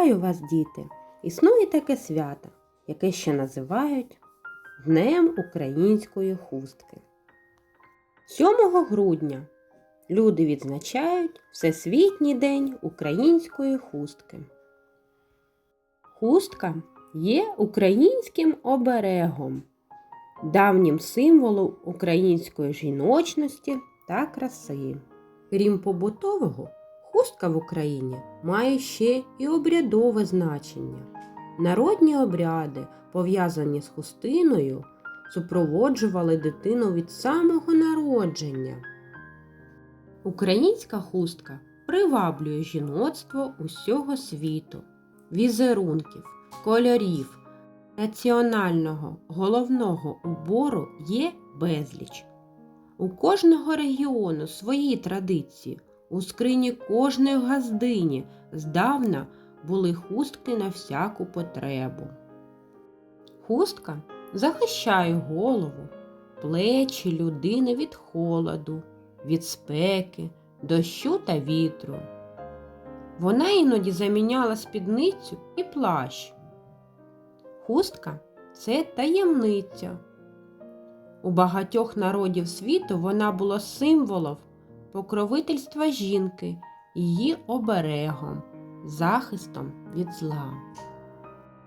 Вітаю вас, діти! Існує таке свято, яке ще називають Днем української хустки. 7 грудня люди відзначають Всесвітній день української хустки. Хустка є українським оберегом, давнім символом української жіночності та краси. Крім побутового, хустка в Україні має ще і обрядове значення. Народні обряди, пов'язані з хустиною, супроводжували дитину від самого народження. Українська хустка приваблює жіноцтво усього світу, візерунків, кольорів, національного головного убору є безліч. У кожного регіону свої традиції. У скрині кожної газдині здавна були хустки на всяку потребу. Хустка захищає голову, плечі людини від холоду, від спеки, дощу та вітру. Вона іноді заміняла спідницю і плащ. Хустка це таємниця. У багатьох народів світу вона була символом покровительства жінки, її оберегом, захистом від зла.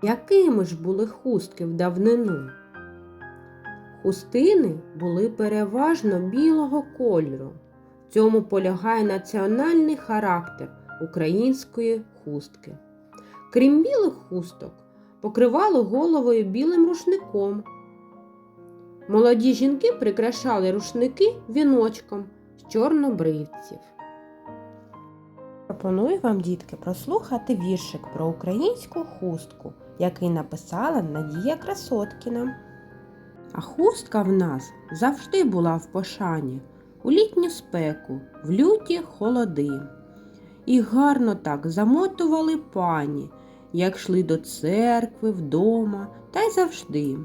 Якими ж були хустки в давнину? Хустини були переважно білого кольору. В цьому полягає національний характер української хустки. Крім білих хусток, покривали головою білим рушником. Молоді жінки прикрашали рушники віночком чорнобривців. Пропоную вам, дітки, прослухати віршик про українську хустку, який написала Надія Красоткіна. А хустка в нас завжди була в пошані, у літню спеку, в люті холоди. І гарно так замотували пані, як йшли до церкви, вдома та й завжди.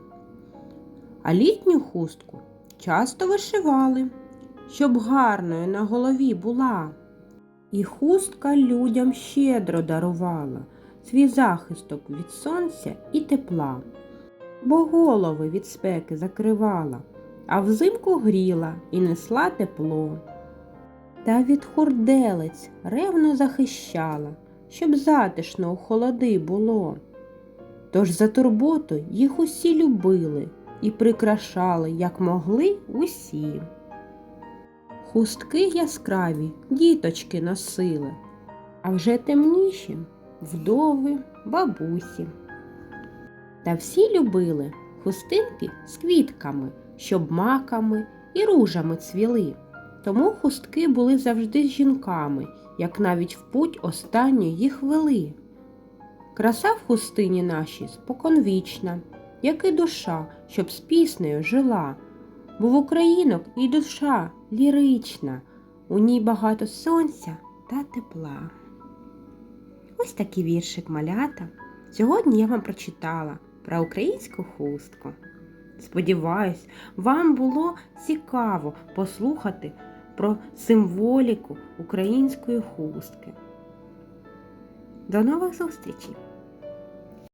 А літню хустку часто вишивали, щоб гарною на голові була. І хустка людям щедро дарувала свій захисток від сонця і тепла, бо голови від спеки закривала, а взимку гріла і несла тепло. Та від хурделець ревно захищала, щоб затишно у холоди було. Тож за турботу їх усі любили і прикрашали, як могли усі. Хустки яскраві діточки носили, а вже темніші вдови, бабусі. Та всі любили хустинки з квітками, щоб маками і ружами цвіли. Тому хустки були завжди з жінками, як навіть в путь останню їх вели. Краса в хустині нашій споконвічна, як і душа, щоб з піснею жила, бо в українок і душа лірична, у ній багато сонця та тепла. Ось такий віршик малята. Сьогодні я вам прочитала про українську хустку. Сподіваюсь, вам було цікаво послухати про символіку української хустки. До нових зустрічей!